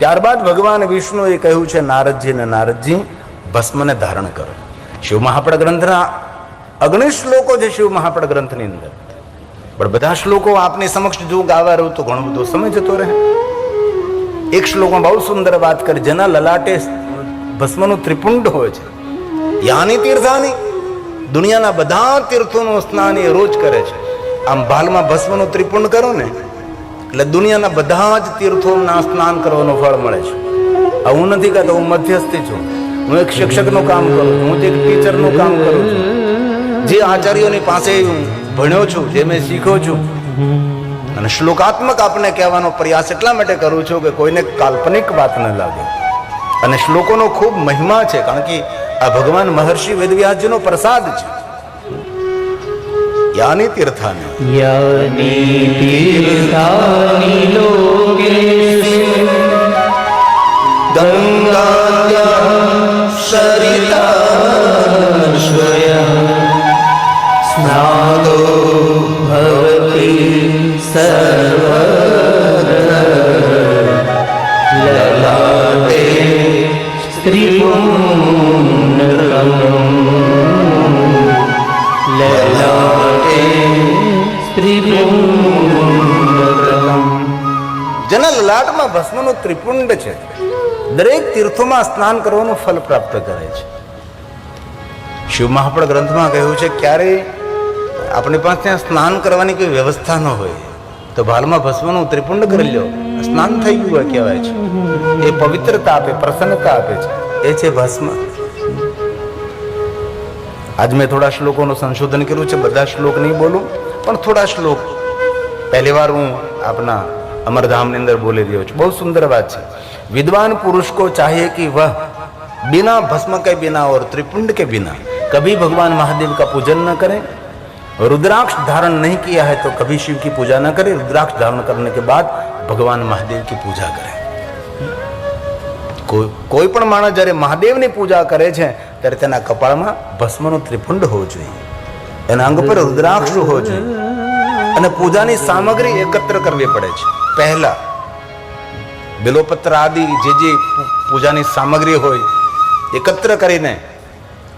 ત્યારબાદ ભગવાન વિષ્ણુએ કહ્યું છે, નારદજી ને નારદજી, ભસ્મને ધારણ કરો. શિવ મહાપડ ગ્રંથના અગણિત શ્લોકો છે શિવ મહાપડ ગ્રંથની અંદર. પણ બધા શ્લોકો આપની સમક્ષ જો ગાવા રહું તો ઘણો બધો સમય જતો રહે. એક શ્લોકમાં બહુ સુંદર વાત કરી, જેના લલાટે ભસ્મનું ત્રિપુંડ હોય છે, યાની તીર્થાની, દુનિયાના બધા તીર્થોનું સ્નાન એ રોજ કરે છે. આમ બાલમાં ભસ્મનું ત્રિપુંડ કરો ને એટલે દુનિયાના બધા જ તીર્થોના સ્નાન કરવાનું ફળ મળે છે. હું નથી કહેતો, હું મધ્યસ્થી છું. હું એક શિક્ષકનું કામ કરું છું, હું એક ટીચરનું કામ કરું છું. જે આચાર્યોની પાસે હું ભણ્યો છું, જે મેં શીખ્યો છું, અને શ્લોકાત્મક આપને કહેવાનો પ્રયાસ એટલા માટે કરું છું કે કોઈને કાલ્પનિક વાત ન લાગે. અને શ્લોકોનો ખૂબ મહિમા છે, કારણ કે આ ભગવાન મહર્ષિ વેદવ્યાસજીનો પ્રસાદ છે. యాని तीर्थानि యాని తీర్థాని గంగా సరితా స్నాదో భవతి సర్వ లలాటే త్రిభువనం Let love. જેના ભસ્મનું ત્રિપુંડ છે. દરેક તીર્થોમાં સ્નાન કરવાનું ફલ પ્રાપ્ત કરે છે. શિવ મહાપણ ગ્રંથમાં કહ્યું છે, ક્યારેય આપણી પાસે ત્યાં સ્નાન કરવાની કોઈ વ્યવસ્થા ન હોય. તો ભાલમાં ભસ્મનું ત્રિપુંડ કરી લો. સ્નાન થઈ ગયું કહેવાય છે. એ પવિત્રતા આપે, પ્રસન્નતા આપે છે. એ છે ભસ્મ. આજ મેં થોડા શ્લોકોનું સંશોધન કર્યું છે બધા શ્લોક નહીં બોલું પણ થોડા શ્લોક પહેલી વાર હું આપના અમરધામની અંદર બોલી રહ્યો છું બહુ સુંદર વાત છે विद्वान पुरुष को चाहिए कि वह बिना भस्म के बिना और त्रिपुंड के बिना कभी भगवान महादेव का पूजन न करे रुद्राक्ष धारण नहीं किया है तो कभी शिव की पूजा न करे रुद्राक्ष धारण करने के बाद भगवान महादेव की पूजा करे કોઈ કોઈ પણ માણસ જ્યારે મહાદેવની પૂજા કરે છે ત્યારે તેના કપાળમાં ભસ્મનું ત્રિપુંડ હોવું જોઈએ. એના અંગ પર રુદ્રાક્ષ હોવો જોઈએ. અને પૂજાની સામગ્રી એકત્ર કરવી પડે છે. પહેલા બિલોપત્ર આદિ જે જે પૂજાની સામગ્રી હોય, એકત્ર કરીને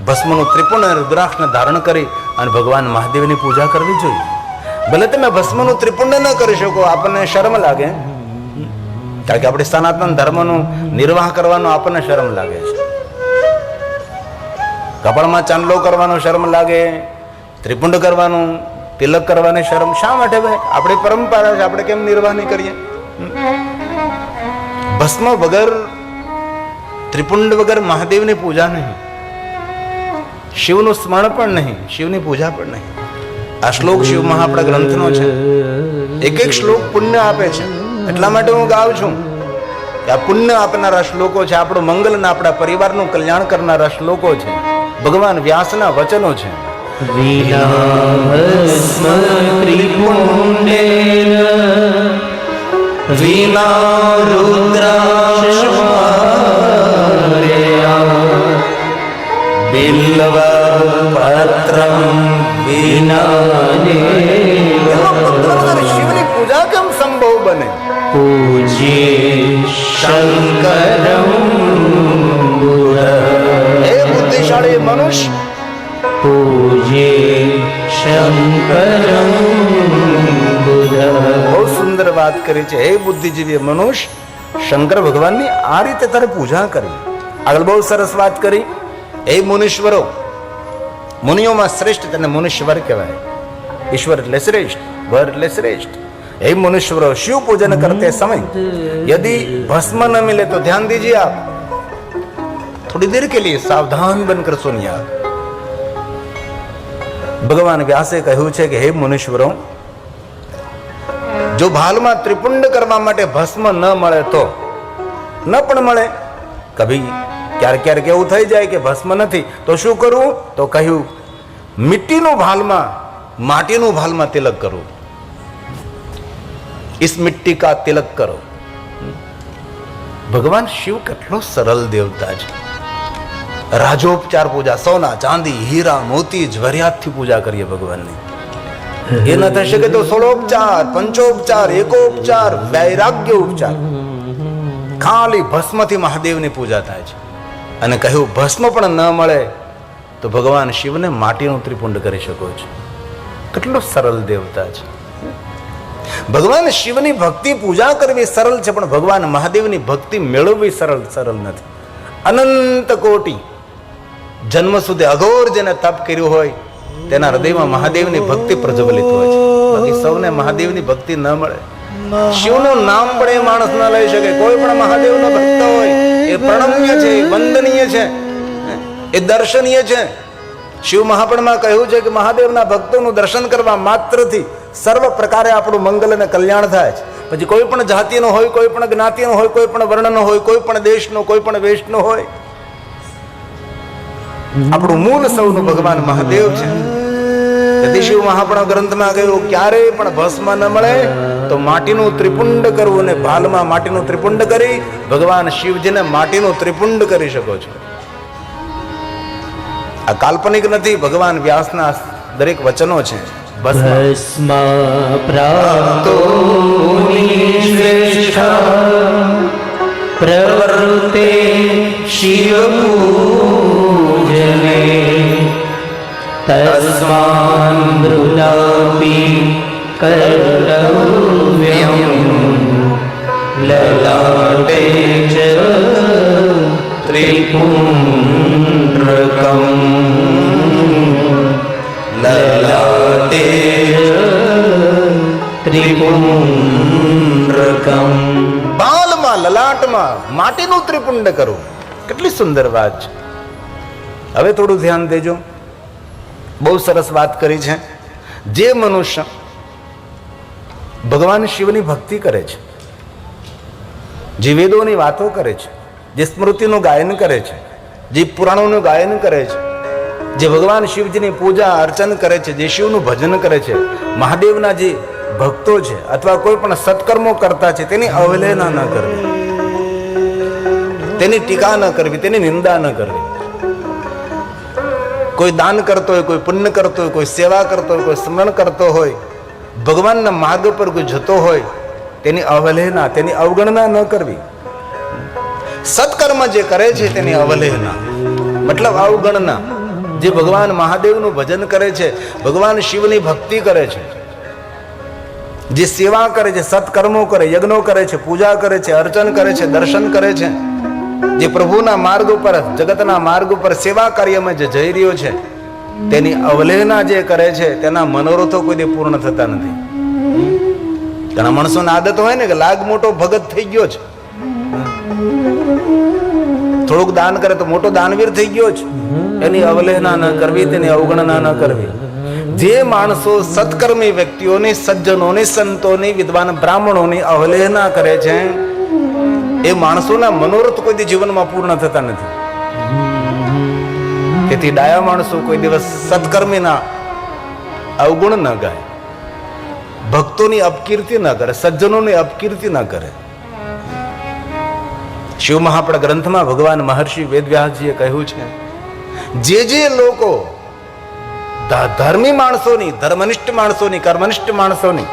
ભસ્મનું ત્રિપુંડ અને રુદ્રાક્ષને ધારણ કરી અને ભગવાન મહાદેવની પૂજા કરવી જોઈએ. ભલે તમે ભસ્મનું ત્રિપુંડ ન કરી શકો, આપણને શરમ લાગે. કારણ કે આપણે સનાતન ધર્મનું નિર્વાહ કરવાનો આપણને શરમ લાગે છે. કપાળમાં ચાંદલો કરવાનો શરમ લાગે, ત્રિપુંડ કરવાનું, તિલક કરવાની શરમ શા માટે ભાઈ? આપણી પરંપરા છે, આપણે કેમ નિર્વાહ નહીં કરીએ? ભસ્મ વગર, ત્રિપુંડ વગર મહાદેવની પૂજા નહીં. શિવનું સ્મરણ પણ નહીં, શિવની પૂજા પણ નહીં. આ શ્લોક શિવ મહાપડા ગ્રંથનો છે. એક એક શ્લોક પુણ્ય આપે છે. એટલા માટે હું ગાઉં છું કે આ પુણ્ય આપનારા શ્લોકો છે, આપણું મંગલ અને આપણા પરિવારનું કલ્યાણ કરનારા શ્લોકો છે. ભગવાન વ્યાસના વચનો છે. પત્રમ શિવની પૂજા કેમ સંભવ બને? પૂજ્ય શંકરમ એ મનુષ્ય. પૂજે શંકર બહુ સુંદર વાત કરી છે. હે બુદ્ધિજીવી મનુષ્ય શંકર ભગવાનની આ રીતે તારે પૂજા કરવી. આગળ બહુ સરસ વાત કરી. હે મુનીશ્વરો મુનિઓમાં શ્રેષ્ઠ તેને મુનીશ્વર કહેવાય. ઈશ્વર એટલે શ્રેષ્ઠ વર એટલે શ્રેષ્ઠ. હે મનુષ્યરો શિવ પૂજન કરતે સમય. યદિ ભસ્મ ન મિલે તો ધ્યાન દીજીએ આપ. थोड़ी देर के लिए सावधान बनकर सुनिए आप ભગવાન વ્યાસે કહ્યું છે કે હે મુનીશ્વરો જો ભાલમાં ત્રિપુંડ કરવા માટે ભસ્મ ન મળે તો ન પણ મળે કભી ક્યારેક ક્યારેક એવું થઈ જાય કે ભસ્મ નથી તો શું કરવું તો કહ્યું મિટ્ટીનું ભાલમાં માટીનું ભાલમાં તિલક કરવું ઇસ મિટ્ટી કા તિલક કરો ભગવાન શિવ કેટલો સરળ દેવતા છે રાજોપચાર પૂજા, સોના, ચાંદી, હીરા, મોતી જ્વર્યાતથી પૂજા કરીએ ભગવાનની. એ ન થઈ શકે તો સોળોપચાર, પંચોપચાર, એકોપચાર વૈરાગ્ય ઉપચાર ખાલી ભસ્મથી મહાદેવની પૂજા થાય છે. અને કહ્યું, ભસ્મ પણ ન મળે તો ભગવાન શિવને માટીનું ત્રિપુંડ કરી શકો છો. કેટલો સરળ દેવતા છે. ભગવાન શિવની ભક્તિ પૂજા કરવી સરળ છે, પણ ભગવાન મહાદેવની ભક્તિ મેળવવી સરળ સરળ નથી. અનંત કોટી જન્મ સુધી અઘોર જેને તપ કર્યું હોય, તેના હૃદયમાં મહાદેવની ભક્તિ પ્રજ્વલિત હોય છે. બાકી સૌને મહાદેવની ભક્તિ ન મળે. શિવનું નામ પણ એ માણસ ન લઈ શકે. કોઈ પણ મહાદેવનો ભક્ત હોય, એ પ્રણમ્ય છે, એ વંદનીય છે, એ દર્શનીય છે. શિવ મહાપણમાં કહ્યું છે કે મહાદેવના ભક્તોનું દર્શન કરવા માત્રથી સર્વ પ્રકારે આપણું મંગલ અને કલ્યાણ થાય છે. પછી કોઈ પણ જાતિનો હોય, કોઈ પણ જ્ઞાતિનો હોય, કોઈ પણ વર્ણનો હોય, કોઈ પણ દેશનો, કોઈ પણ વેશનો હોય આપણું મૂળ સૌનું ભગવાન મહાદેવ છે. તેથી શિવ મહાપણા ગ્રંથમાં કહ્યું ક્યારેય પણ ભસ્મ ન મળે તો માટીનું ત્રિપુંડ કરવું ને ભાલમાં માટીનું ત્રિપુંડ કરી ભગવાન શિવજીને માટીનું ત્રિપુંડ કરી શકો છો. આ કાલ્પનિક નથી ભગવાન વ્યાસના દરેક વચનો છે. ભસ્મ. પ્રાપ્તો પ્રવૃત્તે શિવ પૂજને તસ્માન મૃદાપી કર્તવ્યમ લલાટે ચ ત્રિપુંડ્રકમ લલાટે ત્રિપુંડ્રકમ બાલમાં લલાટમાં માટીનું ત્રિપુંડ કરવું કેટલી સુંદર વાત છે હવે થોડું ધ્યાન દેજો. બહુ સરસ વાત કરી છે. જે મનુષ્ય ભગવાન શિવની ભક્તિ કરે છે, જે વેદોની વાતો કરે છે, જે સ્મૃતિનું ગાયન કરે છે, જે પુરાણોનું ગાયન કરે છે, જે ભગવાન શિવજીની પૂજા, અર્ચન કરે છે, જે શિવનું ભજન કરે છે, મહાદેવના જે ભક્તો છે અથવા કોઈ પણ સત્કર્મો કરતા છે, તેની અવહેલના ન કરવી. તેની ટીકા ન કરવી, તેની નિંદા ન કરવી. કોઈ દાન કરતો હોય, કોઈ પુણ્ય કરતો હોય, કોઈ સેવા કરતો હોય, કોઈ સ્મરણ કરતો હોય, ભગવાનના માર્ગ પર કોઈ જતો હોય, તેની અવલેહના તેની અવગણના ન કરવી. સત્કર્મ જે કરે છે તેની અવલેહના મતલબ અવગણના, જે ભગવાન મહાદેવનું ભજન કરે છે, ભગવાન શિવની ભક્તિ કરે છે, જે સેવા કરે છે, સત્કર્મો કરે, યજ્ઞો કરે છે, પૂજા કરે છે, અર્ચન કરે છે, દર્શન કરે છે જે પ્રભુના માર્ગ ઉપર, જગતના માર્ગ ઉપર સેવા કાર્યમાં જે જઈ રહ્યો છે, તેની અવલેહના જે કરે છે, તેના મનોરથો કોઈ પૂર્ણ થતા નથી. ઘણા માણસોની આદત હોય ને કે લાગ મોટો ભગત થઈ ગયો છે. થોડુંક દાન કરે તો મોટો દાનવીર થઈ ગયો છે. એની અવલેહના ન કરવી, તેની અવગણના ન કરવી. જે માણસો સત્કર્મી વ્યક્તિઓની, સજ્જનોની, સંતોની, વિદ્વાન બ્રાહ્મણોની અવલેહના કરે છે એ માણસોના મનોરથ કોઈ જીવનમાં પૂર્ણ થતા નથી. તેથી ડાયા માણસો કોઈ દિવસ સત્કર્મીના અવગુણ ન ગાય. ભક્તોની અપકીર્તિ ન કરે, સજ્જનોની અપકીર્તિ ન કરે. શિવ મહાપડા ગ્રંથમાં ભગવાન મહર્ષિ વેદવ્યાસજીએ કહ્યું છે, જે જે લોકો ધર્મી માણસોની, ધર્મનિષ્ઠ માણસોની, કર્મનિષ્ઠ માણસોની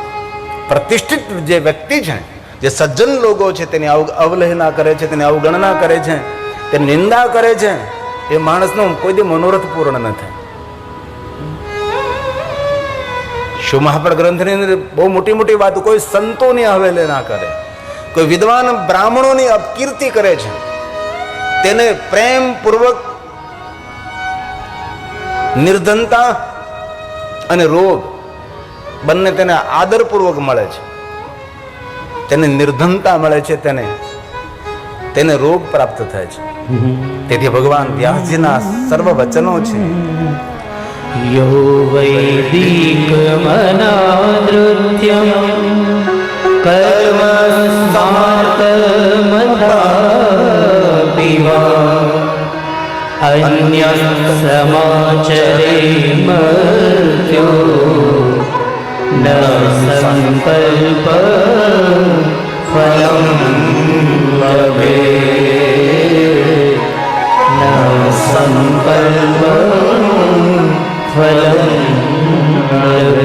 પ્રતિષ્ઠિત જે વ્યક્તિ છે જે સજ્જન લોકો છે તેની અવ- કરે છે, તેની અવગણના કરે છે, તે નિંદા કરે છે, એ માણસનો કોઈ દી મનોરથ પૂર્ણ ન થાય. શું મહાપડ ગ્રંથની અંદર બહુ મોટી મોટી વાત, કોઈ સંતોની અવહેલના કરે, કોઈ વિદ્વાન બ્રાહ્મણોની અપકીર્તિ કરે છે, તેને પ્રેમપૂર્વક નિર્ધનતા અને રોગ બંને તેને આદરપૂર્વક મળે છે. તેને નિર્ધનતા મળે છે તેને તેને રોગ પ્રાપ્ત થાય છે. તેથી ભગવાન વ્યાસજીના સર્વ વચનો છે યો વૈદિકમનાનૃત્યમ કર્મ સ્માર્તમથાપિ વા અન્ય સમાચરે મર્ત્યો.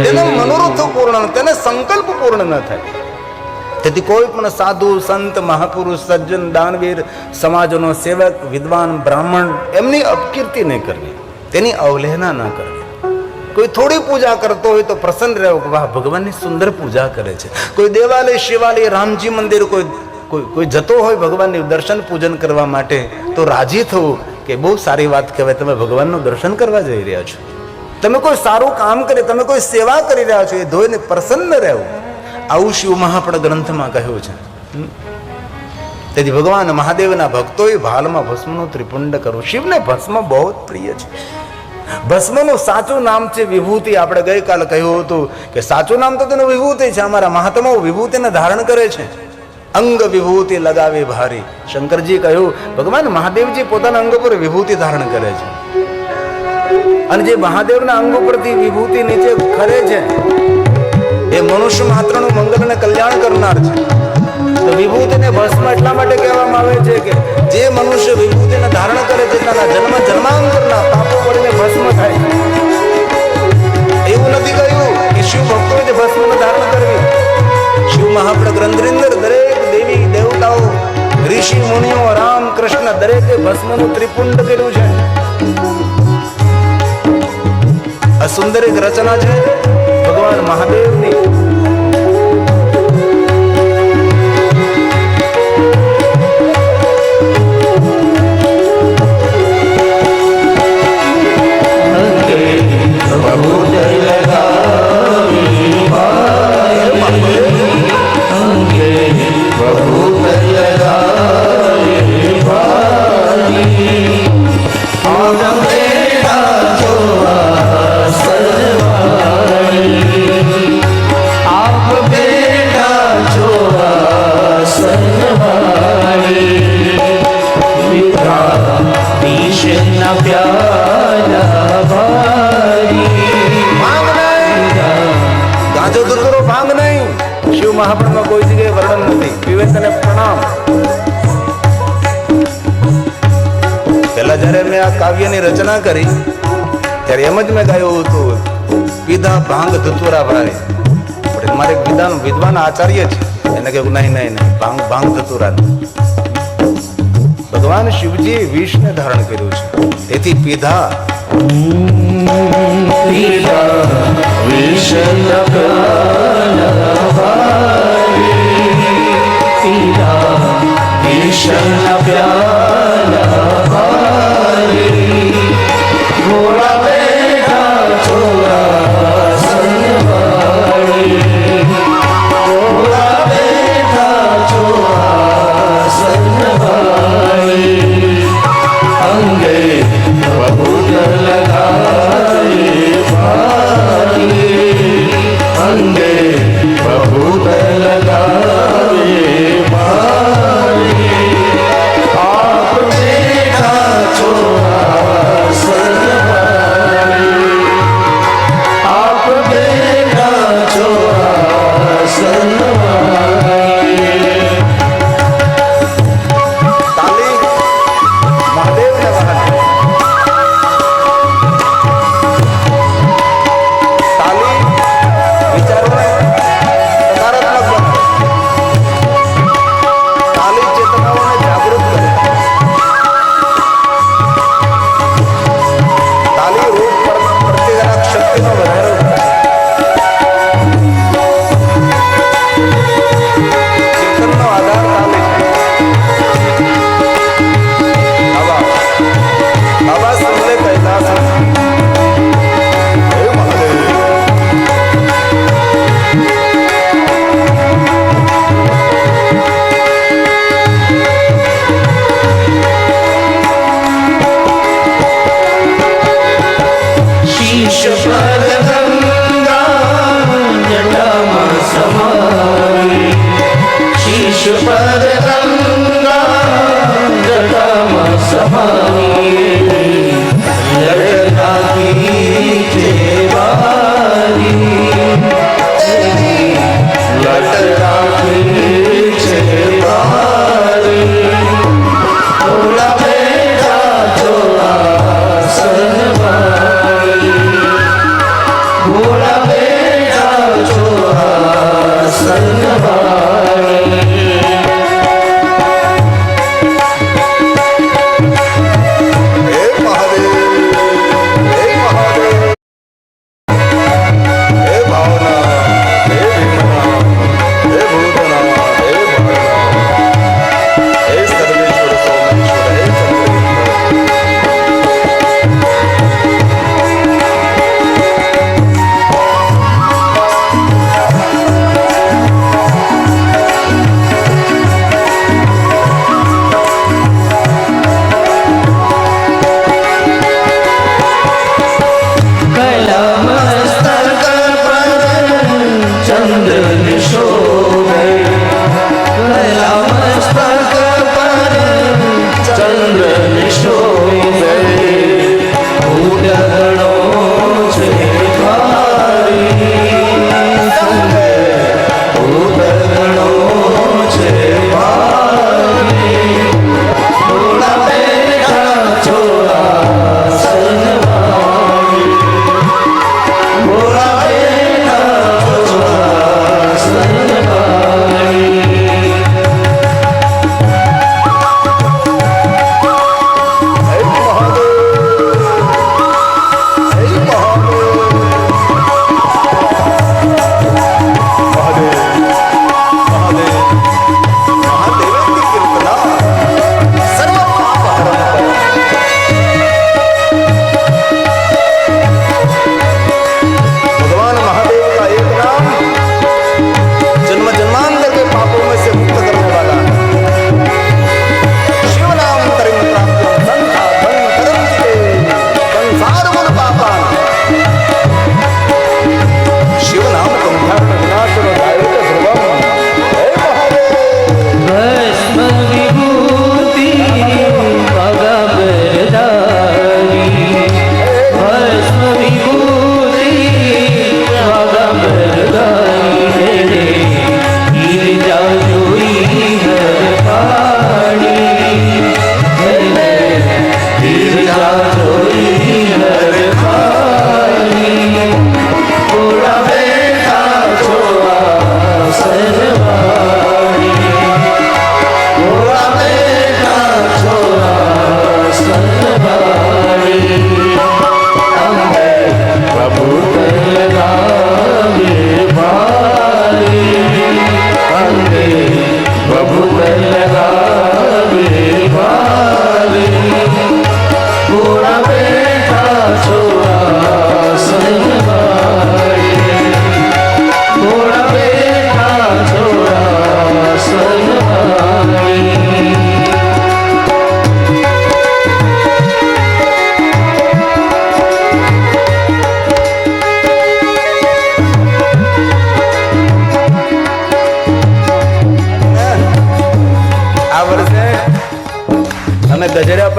ફલમ મનોરથ પૂર્ણ તેને સંકલ્પ પૂર્ણ ન થાય. તેથી કોઈ પણ સાધુ સંત મહાપુરુષ સજ્જન દાનવીર સમાજનો સેવક વિદ્વાન બ્રાહ્મણ એમની અપકીર્તિ નહીં કરવી. તેની અવલેહના ન કરવી. કોઈ થોડી પૂજા કરતો હોય તો પ્રસન્ન રહેવો કે વાહ, ભગવાનની સુંદર પૂજા કરે છે. કોઈ દેવાલય, શિવાલય, રામજી મંદિર કોઈ કોઈ કોઈ જતો હોય ભગવાનની દર્શન પૂજન કરવા માટે, તો રાજી થવું કે બહુ સારી વાત કહેવાય. તમે ભગવાનનું દર્શન કરવા જઈ રહ્યા છો. તમે કોઈ સારું કામ કરે, તમે કોઈ સેવા કરી રહ્યા છો, એ ધોઈને પ્રસન્ન રહેવું. આવું શિવ મહાપણ ગ્રંથમાં કહ્યું છે. તેથી ભગવાન મહાદેવના ભક્તોએ ભાલમાં ભસ્મનું ત્રિપુંડ કરવું શિવને ભસ્મ બહુ પ્રિય છે. ભસ્મનું સાચું નામ છે વિભૂતિ. આપણે ગઈકાલે કહ્યું હતું કે સાચું નામ તો તેનું વિભૂતિ છે. અમારા મહાત્માઓ વિભૂતિને ધારણ કરે છે. અંગ વિભૂતિ લગાવી ભારી. શંકરજી કહ્યું, ભગવાન, મહાદેવજી પોતાના અંગ પર વિભૂતિ ધારણ કરે છે. અને જે મહાદેવના અંગ ઉપરથી વિભૂતિ નીચે ખરે છે, એ મનુષ્ય માત્રનું મંગલ અને કલ્યાણ કરનાર છે. તો વિભૂતિને ભસ્મ એટલા માટે કહેવામાં આવે છે કે જે મનુષ્ય વિભૂતિને ધારણ કરે છે તેના જન્મ જન્માંતરના પાપો વળીને ભસ્મ થાય. એવું નથી કહ્યું કે શિવ ભક્તોએ જે ભસ્મને ધારણ કરવી. શિવ મહાપ્ર ગ્રંથની દરેક દેવી દેવતાઓ, ઋષિ મુનિઓ રામ કૃષ્ણ દરેકે ભસ્મનું ત્રિપુંડ કર્યું છે. આ સુંદર એક રચના છે ભગવાન મહાદેવની. ધતુરા ભારે પણ મારે વિધાન, વિદ્વાન આચાર્ય છે. એને કહ્યું નહીં નહીં નહીં, ભાંગ ભાંગ ધતુરા ભગવાન શિવજીએ વિષને ધારણ કર્યું છે. તેથી પીધા. પ્યાલા ભારી પીલા વિષણ ભારી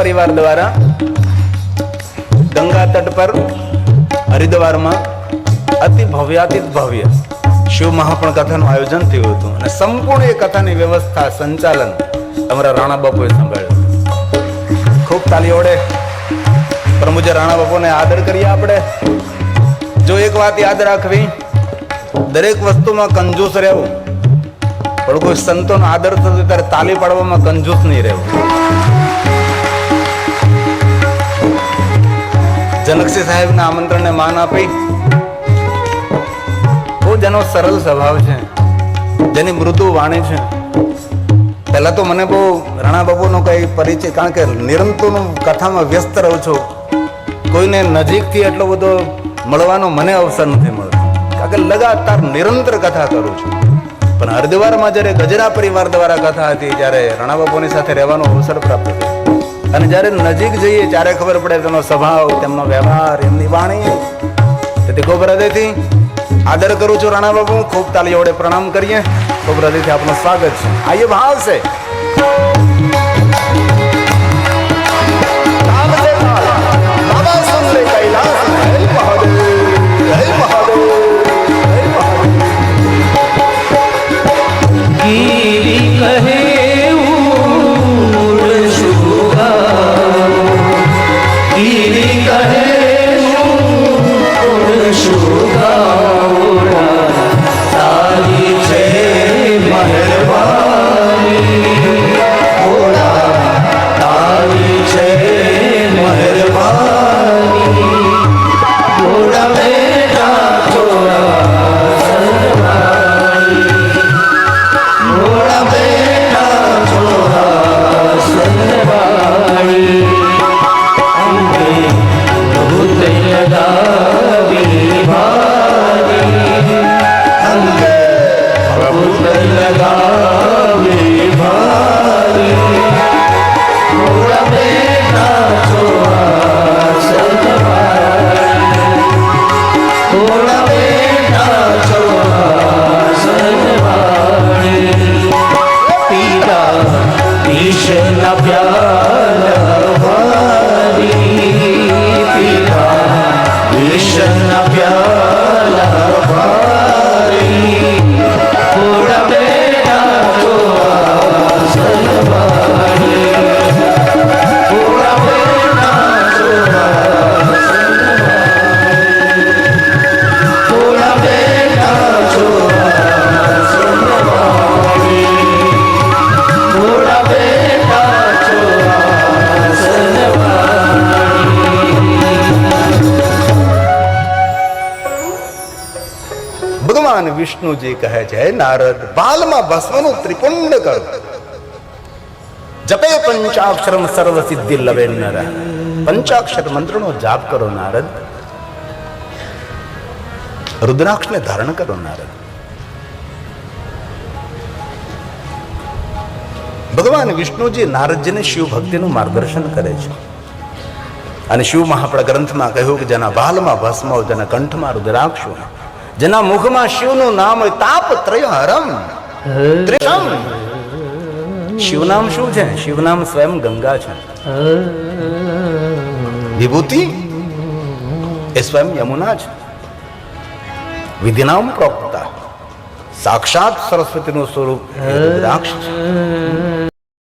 પરિવાર દ્વારા ગંગા તટ પર હરિદ્વારમાં અતિ ભવ્યાતિત ભવ્ય શિવ મહાપણ કથાનું આયોજન થયું હતું. અને સંપૂર્ણ એ કથાની વ્યવસ્થા, સંચાલન અમારા રાણા બાપુએ સંભાળ્યું ખૂબ તાલી ઓડે. પ્રમુજે રાણા બાપુને આદર કરીએ આપણે. જો એક વાત યાદ રાખવી, દરેક વસ્તુમાં કંજૂસ રહેવું. પણ કોઈ સંતોનો આદર થતો ત્યારે તાલી પાડવામાં કંજૂસ નહીં રહેવું. જનકસિંહ સાહેબના આમંત્રણને માન આપી. બહુ જેનો સરળ સ્વભાવ છે. જેની મૃદુ વાણી છે. પહેલા તો મને બહુ રાણા બાબુનો કઈ પરિચય, કારણ કે નિરંતર કથામાં વ્યસ્ત રહું છું. કોઈને નજીકથી એટલો બધો મળવાનો મને અવસર નથી મળતો. કારણ કે લગાતાર નિરંતર કથા કરું છું. પણ હરિદ્વારમાં જ્યારે ગજરા પરિવાર દ્વારા કથા હતી, ત્યારે રાણા બાપુની સાથે રહેવાનો અવસર પ્રાપ્ત થયો. અને જ્યારે નજીક જઈએ, ત્યારે ખબર પડે તેમનો સ્વભાવ, તેમનો વ્યવહાર, એમની વાણી. તેથી ખૂબ હૃદયથી આદર કરું છું રાણા બાબુ ખૂબ તાલી વડે પ્રણામ કરીએ. ખૂબ હૃદયથી આપનું સ્વાગત છે. આ એ ભાવ છે. "હે નારદ. બાલમાં ભસ્મનું ત્રિપુંડ કરો. જપે પંચાક્ષરમ સર્વ સિદ્ધિ લવે નર. પંચાક્ષર મંત્રનો જાપ કરો નારદ. રુદ્રાક્ષને ધારણ કરો નારદ. ભગવાન વિષ્ણુજી નારદજીને શિવ ભક્તિનું માર્ગદર્શન કરે છે. અને શિવ મહાપ્રગ્રંથમાં કહ્યું કે જેના બાલમાં ભસ્મ જેના કંઠમાં રુદ્રાક્ષ હોય જેના મુખમાં શિવનું નામ હોય તાપ ત્રય હરમ ત્રિશમ શિવનામ શું છે? શિવનામ સ્વયં ગંગા છે. વિભૂતિ એ સ્વયં યમુના છે. વિધિનામ પ્રોક્તા. સાક્ષાત સરસ્વતીનું સ્વરૂપ રુદ્રાક્ષ છે.